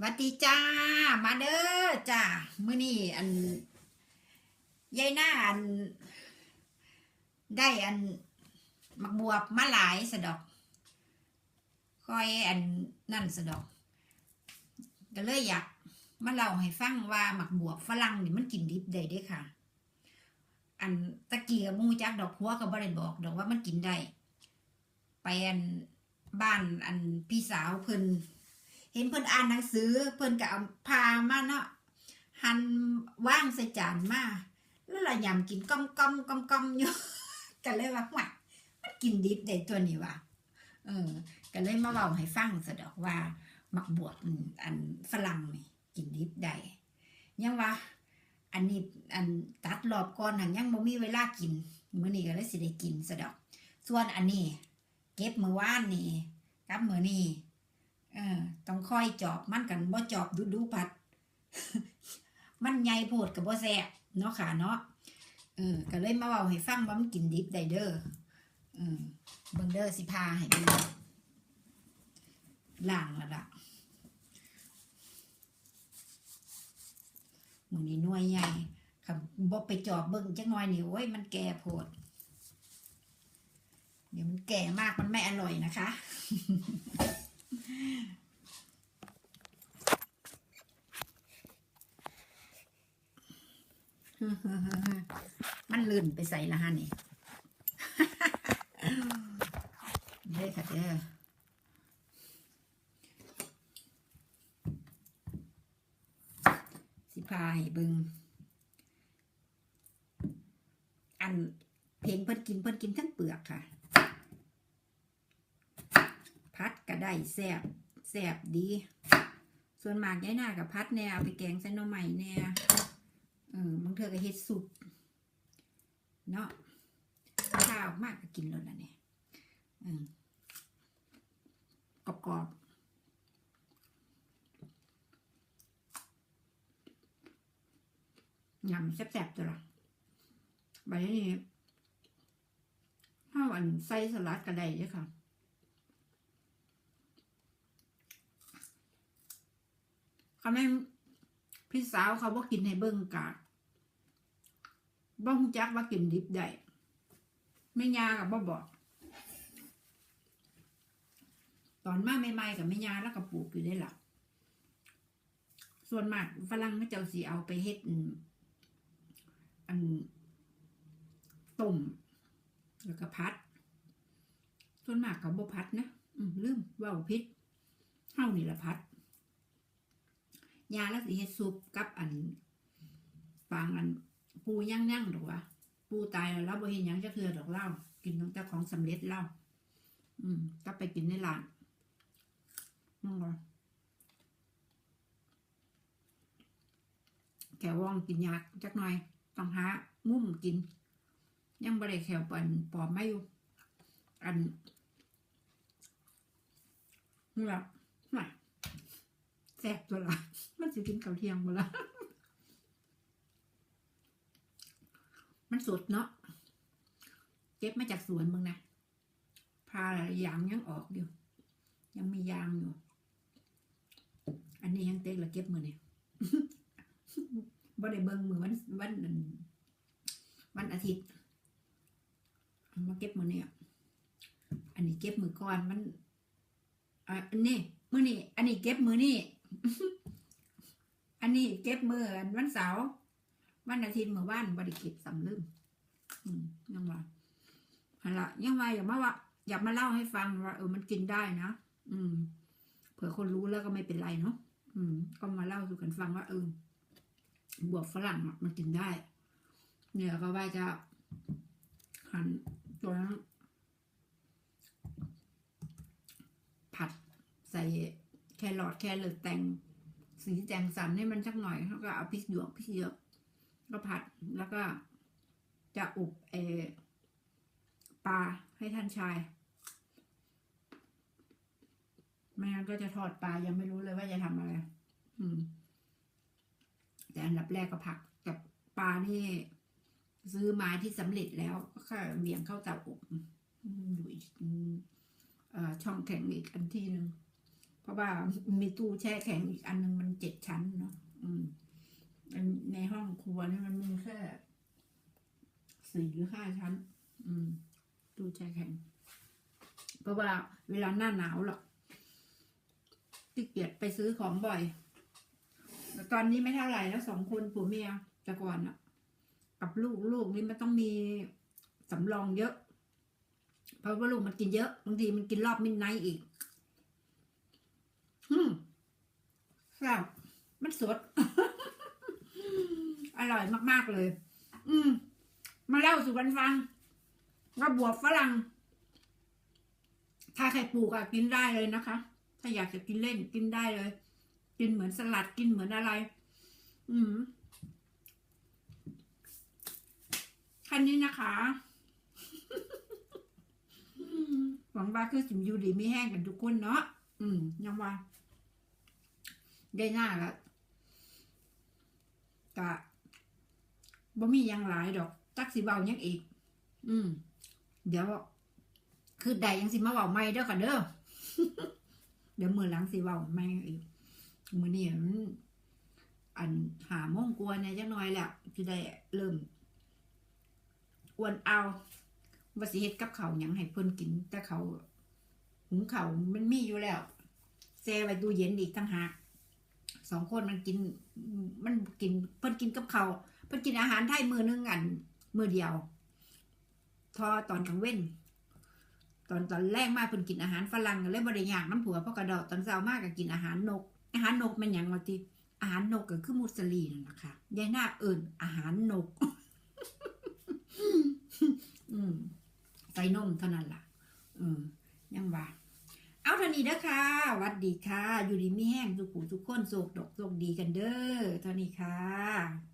วัดดีจ้า มาเด้อจ้ามื้อนี้อันยายหน้าอัน ได้อันมักบวบมาหลายสะดอก คอยอันนั่นสะดอก ก็เลยอยากมาเล่าให้ฟังว่าหมักบวบฝรั่งนี่มันกินดิบได้ด้วยค่ะ อันตะเกี้กับมูจักดอกพัวก็บ่ได้บอกดอกว่ามันกินได้ ไปอันบ้านอันพี่สาวเพิ่น เห็นเพิ่นอ่านหนังสือ เพิ่นก็เอาพามาเนาะหั่นว่างใส่จานมาแล้วละยำกินก้อมก้อมก้อมก้อมอยู่ก็เลยว่าหวัมันกินดิบได้ตัวนี้ว่ะเออก็เลยมาเว้าให้ฟังซะดอกว่าหมักบวบอันฝรั่งนี่กินดิบได้ยังว่าอันนี้อันตัดรอบก่อนหันยังบ่มีเวลากินมื้อนี้ก็เลยสิได้กินซะดอก ส่วนอันนี้ เก็บมื้อวานนี่กับมื้อนี้ ออต้องค่อยจอบมันกันบ่จอบดูดูๆปัด มันใหญ่โพดกับบ่แซ่บเนาะค่ะเนาะเออก็เลยมาเว้าให้ฟังว่ามันกินดิบได้เด้อเออเบิ่งเด้อสิพาให้เบิ่างล้วล่ะมือนี้หน่วยใหญ่คันบ่ไปจอบเบิ่งจักหน่อยนี่โอ้ยมันแก่โพดเดี๋ยวมันแก่มากมันไม่อร่อยนะคะ มันลื่นไปใส่ละฮะนี่เด้ค่ะเด้อสิพาให้บิงอันเพลงเพิ่นกินเพิ่นกินทั้งเปลือกค่ะ พัดก็ ได้แซบแซบดี ส่วนมากยายหน้ากับพัดแนวไปแกงเส้นน่อใหม่แนวเออบางเธอก็เฮ็ดสุปเนาะข้าวมากก็กินแล้วล่ะเนี่ยกรอบกรอบยำแซ่บๆตัวละใบนี้ข้าวอันใส่สลัดก็ได้เด้อค่ะ เขาแม่นพี่สาวเขาบอกกินให้เบิ่งกะบ่ฮู้จักว่ากินดิบได้ไม่ยากับบ่บอก ตอนมาใหม่ๆกับแม่ยาแล้วก็ปลูกอยู่ได้หลักส่วนมากฝรั่งเขาเจ้าสิเอาไปเฮ็ดอันต้มแล้วก็พัด ส่วนมากเขาบ่พัดนะ อืมลืมว่าพิษเฮานี่ละพัด ยาแล้วสิเฮ็ดซุปกับอันฟางอันปูย่างย่างๆดอกวะปูตายแล้วเราบ่เห็นยังจะคือดอกเหล้ากินตั้งแต่ของสำเร็จเหล้าอืม ก็ไปกินในร้านนั่นก็แกว่องกินยากจักหน่อยต้องหามุมกิน ยังบ่ได้แขวปันปอมไม่อยู่อันนี่ละน่ะ แซ่บตัวละมันสิกินกับเทียงบ่ละมันสดเนาะเก็บมาจากสวนมึงนะพายางยังออกอยู่ ยังมียางอยู่ อันนี้ยังเต็กละเก็บมือเนี่ยบ่ได้เบิ่งมือวันวันอันวันอาทิตย์มาเก็บมือเนี่ยอันนี้เก็บมือก่อนมันอันนี้มือนี่อันนี้เก็บมือนี่ อันนี้เก็บมืออันวันเสาร์วันอาทิตย์เมื่อวานบริเก็บสำลืมยังว่าหันลยังว่าอย่ามาว่าอยากมาเล่าให้ฟังว่าเออมันกินได้นะอืม เผื่อคนรู้แล้วก็ไม่เป็นไรเนาะอืม ก็มาเล่าสู่กันฟังว่าเออบวกฝรั่งมันกินได้ เนี่ยก็ว่าจะหั่นตัวนั้นผัดใส่ ครอทแครอทแต่งสีแจงสันให้มันสักหน่อยแล้วก็เอาพริกหยวกพริกเยอะก็ผัดแล้วก็จะอบเอปลาให้ท่านชายไม่งั้นก็จะทอดปลายังไม่รู้เลยว่าจะทำอะไร อืม แต่อันดับแรกก็ผักกับปลานี่ซื้อมาที่สำเร็จแล้วก็แค่เบี่ยงเข้าเตาอบอยู่อีกช่องแข็งอีกอันที่หนึ่ง เพราะว่ามีตู้แช่แข็งอีกอันหนึงมันเจ็ดชั้นเนาะอืมในห้องครัวนี่มันมีแค่สี่หรือห้าชั้น อืม ตู้แช่แข็ง เพราะว่าเวลาหน้าหนาวหรอกติเกียจไปซื้อของบ่อยแต่ตอนนี้ไม่เท่าไหร่แล้วสองคนผัวเมียแต่ก่อนอะกับลูกลูกนี่มันต้องมีสำรองเยอะ เพราะว่าลูกมันกินเยอะบางทีมันกินรอบมิดไนอีก แซ่บมันสด อร่อยมากๆเลย อืม มาเล่าสู่กันฟังว่าบวบฝรั่ง ถ้าใครปลูกอะกินได้เลยนะคะ ถ้าอยากจะกินเล่นกินได้เลย กินเหมือนสลัดกินเหมือนอะไร อืมคันนี้นะคะหวังว่าคือสิมอยูดีไม่แห้งกันทุกคนเนาะ อืมยังว่า ได้หน้าละกะบ่มียังหลายดอกจักสิเบายังอีก อืม เดี๋ยวคือใดยังสิมาเบาไม่เด้อค่ะเด้อเดี๋ยวมือหลังสิเบาไม่อีกมือนี่มันอันหาโมงกลัวเนี่ยจังน้อยแหล้วจะได้เริ่มอ้วนเอาว่าสิเฮ็ดกับเขาวหยังให้เพิ่นกินแต่เขา หุงเขามันมีอยู่แล้วแช่ไว้ตู้เย็นอีกต่างหากสองคนมันกิน มันกินเพิ่นกินกับเขาเพิ่นกินอาหารไทยมือนึงอันมือเดียว ทอตอนกลางเว้นตอนตอนแรกมาเพิ่นกินอาหารฝรั่งเลยบ่ได้ยากน้ำผัวเพราะกระดอกตอนเช้ามากก็กินอาหารนก อาหารนกมันหยังว่าติอาหารนกก็คือมุสลีนั่นแหละค่ะยายหน้าเอิญอาหารนก อืมใส่นมเท่านั้นล่ะ อืมยังว่า เอาเท่านี้เด้อค่ะหวัดดีค่ะ อยู่ดีมีแห้งสุขุทุกคนโศกดกโศกดีกันเด้อเท่านี้ค่ะ